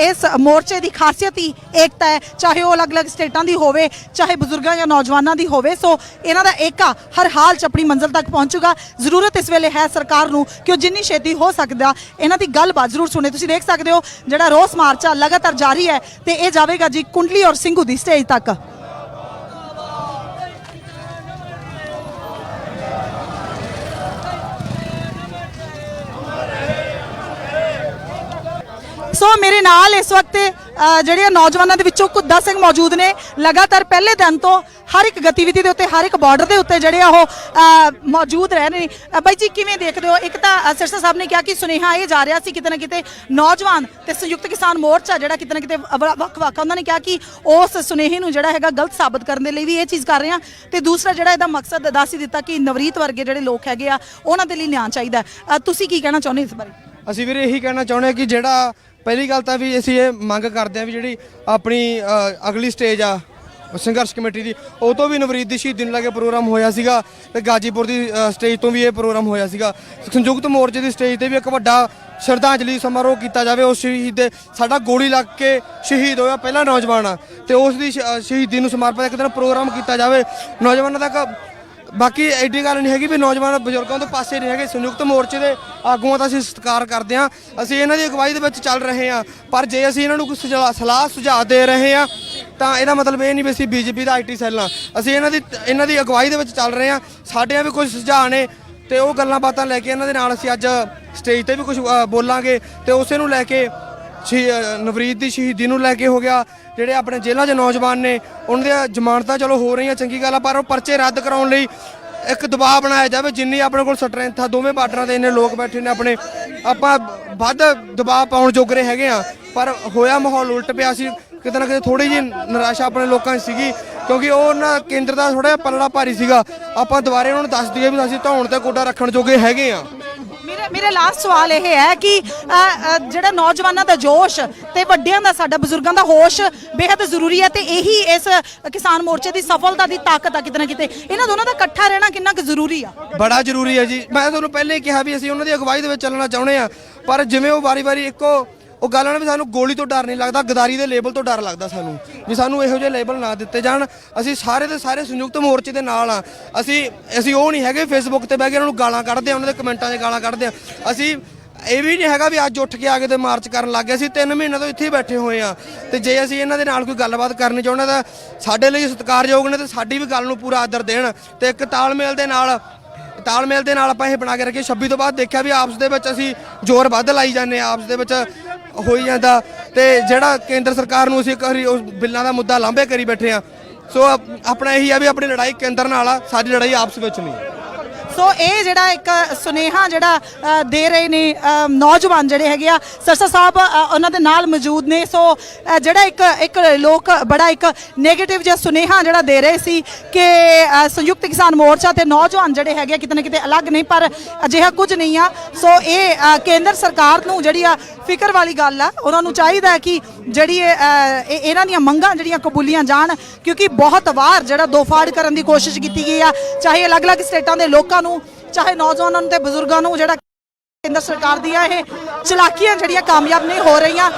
Speaker 3: ਇਸ ਮੋਰਚੇ ਦੀ ਖਾਸੀਅਤ ਹੀ ਏਕਤਾ ਹੈ, ਚਾਹੇ ਉਹ ਅਲੱਗ-ਅਲੱਗ ਸਟੇਟਾਂ ਦੀ ਹੋਵੇ, ਚਾਹੇ ਬਜ਼ੁਰਗਾਂ ਜਾਂ ਨੌਜਵਾਨਾਂ ਦੀ ਹੋਵੇ। ਸੋ ਇਹਨਾਂ ਦਾ ਏਕਾ ਹਰ ਹਾਲ 'ਚ ਆਪਣੀ ਮੰਜ਼ਿਲ ਤੱਕ ਪਹੁੰਚੂਗਾ ਜ਼ਰੂਰਤ ਇਸ ਵੇਲੇ ਹੈ ਸਰਕਾਰ ਨੂੰ ਕਿ ਉਹ ਜਿੰਨੀ ਛੇਤੀ ਹੋ ਸਕਦਾ, ਇਹਨਾਂ ਦੀ ਗੱਲਬਾਤ ਜ਼ਰੂਰ ਸੁਣੇ। ਤੁਸੀਂ ਦੇਖ ਸਕਦੇ ਹੋ ਜਿਹੜਾ ਰੋਸ ਮਾਰਚ ਆ ਲਗਾਤਾਰ ਜਾਰੀ ਹੈ ਤੇ ਇਹ ਜਾਵੇਗਾ ਜੀ ਕੁੰਡਲੀ ਔਰ ਸਿੰਘੂ ਦੀ ਸਟੇਜ ਤੱਕ। ਸੋ ਮੇਰੇ ਨਾਲ ਇਸ ਵਕਤ ਜਿਹੜੇ ਆ ਨੌਜਵਾਨਾਂ ਦੇ ਵਿੱਚੋਂ ਕੁੱਦਾ ਸਿੰਘ ਮੌਜੂਦ ਨੇ। ਲਗਾਤਾਰ ਪਹਿਲੇ ਦਿਨ ਤੋਂ ਹਰ ਇੱਕ ਗਤੀਵਿਧੀ ਦੇ ਉੱਤੇ, ਹਰ ਇੱਕ ਬਾਰਡਰ ਦੇ ਉੱਤੇ ਜਿਹੜੇ ਆ ਉਹ ਮੌਜੂਦ ਰਹਿ ਰਹੇ ਨੇ। ਬਾਈ ਜੀ, ਕਿਵੇਂ ਦੇਖਦੇ ਹੋ? ਇੱਕ ਤਾਂ ਸਿਰਸਾ ਸਾਹਿਬ ਨੇ ਕਿਹਾ ਕਿ ਸੁਨੇਹਾ ਇਹ ਜਾ ਰਿਹਾ ਸੀ ਕਿਤੇ ਨਾ ਕਿਤੇ ਨੌਜਵਾਨ ਤੇ ਸੰਯੁਕਤ ਕਿਸਾਨ ਮੋਰਚਾ ਜਿਹੜਾ ਕਿਤੇ ਨਾ ਕਿਤੇ ਵੱਖ-ਵੱਖ ਉਹਨਾਂ ਨੇ ਕਿਹਾ ਕਿ ਉਸ ਸੁਨੇਹੇ ਨੂੰ ਜਿਹੜਾ ਹੈਗਾ ਗਲਤ ਸਾਬਤ ਕਰਨ ਦੇ ਲਈ ਵੀ ਇਹ ਚੀਜ਼ ਕਰ ਰਹੇ ਆ। ਤੇ ਦੂਸਰਾ ਜਿਹੜਾ ਇਹਦਾ ਮਕਸਦ ਦੱਸ ਹੀ ਦਿੱਤਾ ਕਿ ਨਵਰੀਤ ਵਰਗੇ ਜਿਹੜੇ ਲੋਕ ਹੈਗੇ ਆ, ਉਹਨਾਂ ਦੇ ਲਈ ਨਿਆਂ ਚਾਹੀਦਾ ਤੁਸੀਂ ਕੀ ਕਹਿਣਾ ਚਾਹੁੰਦੇ ਇਸ ਬਾਰੇ?
Speaker 5: ਅਸੀਂ ਵੀਰੇ ਇਹੀ ਕਹਿਣਾ ਚਾਹੁੰਦੇ ਹਾਂ ਕਿ ਜਿਹੜਾ ਪਹਿਲੀ ਗੱਲ ਤਾਂ ਵੀ ਅਸੀਂ ਇਹ ਮੰਗ ਕਰਦੇ ਹਾਂ ਵੀ ਜਿਹੜੀ ਆਪਣੀ ਅ, ਅਗਲੀ ਸਟੇਜ ਆ ਸੰਘਰਸ਼ ਕਮੇਟੀ ਦੀ ਉਹ ਤੋਂ ਵੀ ਨਵਰੀਤ ਦੀ ਸ਼ਹੀਦੀ ਨੂੰ ਲੈ ਕੇ ਪ੍ਰੋਗਰਾਮ ਹੋਇਆ ਸੀਗਾ ਤੇ ਗਾਜੀਪੁਰ ਦੀ ਸਟੇਜ ਤੋਂ ਵੀ ਇਹ ਪ੍ਰੋਗਰਾਮ ਹੋਇਆ ਸੀਗਾ। ਸੰਯੁਕਤ ਮੋਰਚੇ ਦੀ ਸਟੇਜ ਤੇ ਵੀ ਇੱਕ ਵੱਡਾ ਸ਼ਰਧਾਂਜਲੀ ਸਮਾਰੋਹ ਕੀਤਾ ਜਾਵੇ ਉਸ ਸ਼ਹੀਦ ਦੇ ਸਾਡਾ ਗੋਲੀ ਲੱਗ ਕੇ ਸ਼ਹੀਦ ਹੋਇਆ ਪਹਿਲਾ ਨੌਜਵਾਨ ਆ ਤੇ ਉਸ ਦੀ ਸ਼- ਅ, ਸ਼ਹੀਦੀ ਨੂੰ ਸਮਰਪਿਤ ਇੱਕ ਦਿਨ ਪ੍ਰੋਗਰਾਮ ਕੀਤਾ ਜਾਵੇ। ਨੌਜਵਾਨਾਂ ਤੱਕ ਬਾਕੀ ਐਡੀ ਗੱਲ ਨਹੀਂ ਹੈਗੀ ਵੀ ਨੌਜਵਾਨ ਬਜ਼ੁਰਗਾਂ ਤੋਂ ਪਾਸੇ ਨਹੀਂ ਹੈਗੇ। ਸੰਯੁਕਤ ਮੋਰਚੇ ਦੇ ਆਗੂਆਂ ਦਾ ਅਸੀਂ ਸਤਿਕਾਰ ਕਰਦੇ ਹਾਂ। ਅਸੀਂ ਇਹਨਾਂ ਦੀ ਅਗਵਾਈ ਦੇ ਵਿੱਚ ਚੱਲ ਰਹੇ ਹਾਂ। ਪਰ ਜੇ ਅਸੀਂ ਇਹਨਾਂ ਨੂੰ ਕੁਝ ਸੁਝਾਅ- ਸਲਾਹ ਸੁਝਾਅ ਦੇ ਰਹੇ ਹਾਂ, ਤਾਂ ਇਹਦਾ ਮਤਲਬ ਇਹ ਨਹੀਂ ਵੀ ਅਸੀਂ ਬੀਜੇਪੀ ਦਾ ਆਈਟੀ ਸੈੱਲ ਹਾਂ। ਅਸੀਂ ਇਹਨਾਂ ਦੀ ਇਹਨਾਂ ਦੀ ਅਗਵਾਈ ਦੇ ਵਿੱਚ ਚੱਲ ਰਹੇ ਹਾਂ। ਸਾਡੇ ਵੀ ਕੁਝ ਸੁਝਾਅ ਨੇ ਤੇ ਉਹ ਗੱਲਾਂ ਬਾਤਾਂ ਲੈ ਕੇ ਇਹਨਾਂ ਦੇ ਨਾਲ ਅਸੀਂ ਅੱਜ ਸਟੇਜ ਤੇ ਵੀ ਕੁਝ ਬੋਲਾਂਗੇ ਤੇ ਉਸੇ ਨੂੰ ਲੈ ਕੇ ਸ਼ਹੀ- ਅ, ਨਵਰੀਤ ਦੀ ਸ਼ਹੀਦੀ ਨੂੰ ਲੈ ਕੇ ਹੋ ਗਿਆ ਜਿਹੜੇ ਆਪਣੇ ਜੇਲ੍ਹਾਂ 'ਚ ਨੌਜਵਾਨ ਨੇ ਉਹਨਾਂ ਦੀਆਂ ਜ਼ਮਾਨਤਾਂ ਚਲੋ ਹੋ ਰਹੀਆਂ ਚੰਗੀ ਗੱਲ ਆ ਪਰ ਉਹ ਪਰਚੇ ਰੱਦ ਕਰਾਉਣ ਲਈ ਇੱਕ ਦਬਾਅ ਬਣਾਇਆ ਜਾਵੇ ਜਿੰਨੀ ਆਪਣੇ ਕੋਲ ਸਟਰੈਂਥ ਆ ਦੋਵੇਂ ਬਾਰਡਰਾਂ ਤੇ ਇੰਨੇ ਲੋਕ ਬੈਠੇ ਨੇ ਆਪਣੇ ਆਪਾਂ ਵੱਧ ਦਬਾਅ ਪਾਉਣ ਜੋਗਰੇ ਹੈਗੇ ਆ ਪਰ ਹੋਇਆ ਮਾਹੌਲ ਉਲਟ ਪਿਆ ਸੀ ਕਿਤੇ ਨਾ ਕਿਤੇ ਥੋੜੀ ਜਿਹੀ ਨਿਰਾਸ਼ਾ ਆਪਣੇ ਲੋਕਾਂ 'ਚ ਸੀਗੀ ਕਿਉਂਕਿ ਉਹ ਨਾ ਕੇਂਦਰ ਦਾ ਥੋੜਾ ਜਿਹਾ ਪਲੜਾ ਭਾਰੀ ਸੀਗਾ ਆਪਾਂ ਦੁਬਾਰੇ ਉਹਨਾਂ ਨੂੰ ਦੱਸ ਦਈਏ ਵੀ ਅਸੀਂ ਧੌਣ ਤੇ ਕੋਡਾ ਰੱਖਣ ਜੋਗੇ ਹੈਗੇ ਆ।
Speaker 3: ਮੇਰੇ ਮੇਰੇ ਲਾਸਟ ਸਵਾਲ ਇਹ ਹੈ ਕਿ ਅ, ਅ, ਜਿਹੜਾ ਨੌਜਵਾਨਾਂ ਦਾ ਜੋਸ਼ ਤੇ ਵੱਡਿਆਂ ਦਾ ਸਾਡਾ ਬਜ਼ੁਰਗਾਂ ਦਾ ਹੋਸ਼ ਬੇहद ਜ਼ਰੂਰੀ ਹੈ ਤੇ ਇਹੀ ਇਸ ਕਿਸਾਨ ਮੋਰਚੇ ਦੀ ਸਫਲਤਾ ਦੀ ਤਾਕਤ ਆ ਕਿਤੇ ਨਾ ਕਿਤੇ। ਇਹਨਾਂ ਦੋਨਾਂ ਦਾ ਇਕੱਠਾ ਰਹਿਣਾ ਕਿੰਨਾ ਕੁ ਜ਼ਰੂਰੀ ਆ?
Speaker 5: ਬੜਾ ਜ਼ਰੂਰੀ ਹੈ ਜੀ। ਮੈਂ ਤੁਹਾਨੂੰ ਪਹਿਲੇ ਹੀ ਕਿਹਾ ਵੀ ਅਸੀਂ ਉਹਨਾਂ ਦੀ ਅਗਵਾਈ ਦੇ ਵਿੱਚ ਚੱਲਣਾ ਚਾਹੁੰਦੇ ਆ ਪਰ ਜਿਵੇਂ ਉਹ ਵਾਰੀ-ਵਾਰੀ ਇੱਕੋ ਉਹ ਗੱਲ ਨਾਲ ਵੀ ਸਾਨੂੰ ਗੋਲੀ ਤੋਂ ਡਰ ਨਹੀਂ ਲੱਗਦਾ ਗਦਾਰੀ ਦੇ ਲੇਬਲ ਤੋਂ ਡਰ ਲੱਗਦਾ ਸਾਨੂੰ। ਵੀ ਸਾਨੂੰ ਇਹੋ ਜਿਹੇ ਲੇਬਲ ਨਾ ਦਿੱਤੇ ਜਾਣ। ਅਸੀਂ ਸਾਰੇ ਦੇ ਸਾਰੇ ਸੰਯੁਕਤ ਮੋਰਚੇ ਦੇ ਨਾਲ ਆ। ਅਸੀਂ ਅਸੀਂ ਉਹ ਨਹੀਂ ਹੈਗੇ ਫੇਸਬੁੱਕ ਤੇ ਬਹਿ ਕੇ ਉਹਨਾਂ ਨੂੰ ਗਾਲਾਂ ਕੱਢਦੇ ਆ ਉਹਨਾਂ ਦੇ ਕਮੈਂਟਾਂ 'ਚ ਗਾਲਾਂ ਕੱਢਦੇ ਆ। ਅਸੀਂ ਇਹ ਵੀ ਨਹੀਂ ਹੈਗਾ ਵੀ ਅੱਜ ਉੱਠ ਕੇ ਆ ਕੇ ਤੇ ਮਾਰਚ ਕਰਨ ਲੱਗ ਗਏ। ਅਸੀਂ 3 ਮਹੀਨੇ ਤੋਂ ਇੱਥੇ ਹੀ ਬੈਠੇ ਹੋਏ ਆ। ਤੇ ਜੇ ਅਸੀਂ ਇਹਨਾਂ ਦੇ ਨਾਲ ਕੋਈ ਗੱਲਬਾਤ ਕਰਨੀ ਚਾਹੁੰਦੇ ਤਾਂ ਸਾਡੇ ਲਈ ਸਤਿਕਾਰਯੋਗ ਨੇ ਤੇ ਸਾਡੀ ਵੀ ਗੱਲ ਨੂੰ ਪੂਰਾ ਆਦਰ ਦੇਣ। ਤੇ ਇੱਕ ਤਾਲਮੇਲ ਦੇ ਨਾਲ ਤਾਲਮੇਲ ਦੇ ਨਾਲ ਆਪਾਂ ਇਹ ਬਣਾ ਕੇ ਰੱਖੇ 26 ਤੋਂ ਬਾਅਦ ਦੇਖਿਆ ਵੀ ਆਪਸ ਦੇ ਵਿੱਚ ਅਸੀਂ ਜ਼ੋਰ ਵੱਧ ਲਾਈ ਜਾਂਦੇ ਹਾਂ, ਆਪਸ ਦੇ ਵਿੱਚ ਹੋਈ ਜਾਂਦਾ ਤੇ ਜਿਹੜਾ ਕੇਂਦਰ ਸਰਕਾਰ ਨੂੰ ਅਸੀਂ ਇੱਕ ਵਾਰੀ ਉਸ ਬਿੱਲਾਂ ਦਾ ਮੁੱਦਾ ਲਾਂਭੇ ਕਰੀ ਬੈਠੇ ਆ ਸੋ ਆਪਣਾ ਇਹੀ ਆ ਵੀ ਆਪਣੀ ਲੜਾਈ ਕੇਂਦਰ ਨਾਲ ਆ, ਸਾਡੀ ਲੜਾਈ ਆਪਸ ਵਿੱਚ ਨਹੀਂ।
Speaker 3: ਸੋ ਇਹ ਜਿਹੜਾ ਇੱਕ ਸੁਨੇਹਾ ਜਿਹੜਾ ਅ, ਦੇ ਰਹੇ ਨੇ ਅ, ਨੌਜਵਾਨ ਜਿਹੜੇ ਹੈਗੇ ਆ ਸਰਸਾ ਸਾਹਿਬ ਅ, ਉਹਨਾਂ ਦੇ ਨਾਲ ਮੌਜੂਦ ਨੇ। ਸੋ ਅ, ਜਿਹੜਾ ਇੱਕ ਇੱਕ ਲੋਕ ਬੜਾ ਇੱਕ 네ਗੇਟਿਵ ਜਿਹਾ ਸੁਨੇਹਾ ਜਿਹੜਾ ਦੇ ਰਹੇ ਸੀ ਕਿ ਅ, ਸੰਯੁਕਤ ਕਿਸਾਨ ਮੋਰਚਾ ਤੇ ਨੌਜਵਾਨ ਜਿਹੜੇ ਹੈਗੇ ਆ, ਕਿਤੇ ਨਾ ਕਿਤੇ ਅਲੱਗ ਨਹੀਂ ਪਰ ਅਜਿਹਾ ਕੁਝ ਨਹੀਂ ਆ। ਸੋ ਇਹ ਅ, ਕੇਂਦਰ ਸਰਕਾਰ ਨੂੰ ਜਿਹੜੀ ਆ ਫਿਕਰ ਵਾਲੀ ਗੱਲ ਆ ਉਹਨਾਂ ਨੂੰ ਚਾਹੀਦਾ ਹੈ ਕਿ ਜਿਹੜੀ ਇਹ, ਅ, ਇਹ- ਇਹਨਾਂ ਦੀਆਂ ਮੰਗਾਂ ਜਿਹੜੀਆਂ ਕਬੂਲੀਆਂ ਜਾਣ ਕਿਉਂਕਿ ਬਹੁਤ ਵਾਰ ਜਿਹੜਾ ਦੋ ਫਾੜ ਕਰਨ ਦੀ ਕੋਸ਼ਿਸ਼ ਕੀਤੀ ਗਈ ਆ ਚਾਹੇ ਅਲੱਗ-ਅਲੱਗ ਸਟੇਟਾਂ ਦੇ ਲੋਕਾਂ ਨੂੰ ਚਾਹੇ ਨੌਜਵਾਨਾਂ ਨੂੰ ਤੇ ਬਜ਼ੁਰਗਾਂ ਨੂੰ, ਜਿਹੜਾ ਕੇਂਦਰ ਸਰਕਾਰ ਦੀਆਂ ਇਹ ਚਲਾਕੀਆਂ ਜਿਹੜੀਆਂ ਕਾਮਯਾਬ ਨਹੀਂ ਹੋ ਰਹੀਆਂ,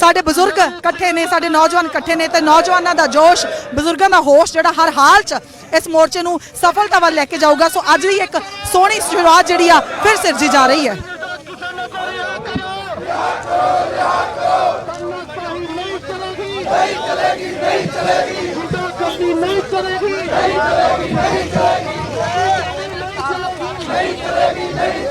Speaker 3: ਸਾਡੇ ਬਜ਼ੁਰਗ ਇਕੱਠੇ ਨੇ, ਸਾਡੇ ਨੌਜਵਾਨ ਇਕੱਠੇ ਨੇ ਤੇ ਨੌਜਵਾਨਾਂ ਦਾ ਜੋਸ਼, ਬਜ਼ੁਰਗਾਂ ਦਾ ਹੋਸ਼ ਜਿਹੜਾ ਹਰ ਹਾਲ 'ਚ ਇਸ ਮੋਰਚੇ ਨੂੰ ਸਫਲਤਾ ਵੱਲ ਲੈ ਕੇ ਜਾਊਗਾ। ਸੋ ਅੱਜ ਦੀ ਇੱਕ ਸੋਹਣੀ ਸ਼ੁਰੂਆਤ ਜਿਹੜੀ ਆ, ਫਿਰ ਸਿਰਜੀ ਜਾ ਰਹੀ ਹੈ।
Speaker 6: ਨਹੀਂ ਚਲੇਗੀ ਨਹੀਂ ਚਲੇਗੀ ਨਹੀਂ ਚਲੇਗੀ ਨਹੀਂ ਚਲੇਗੀ। Nejtelevi, nejtelevi.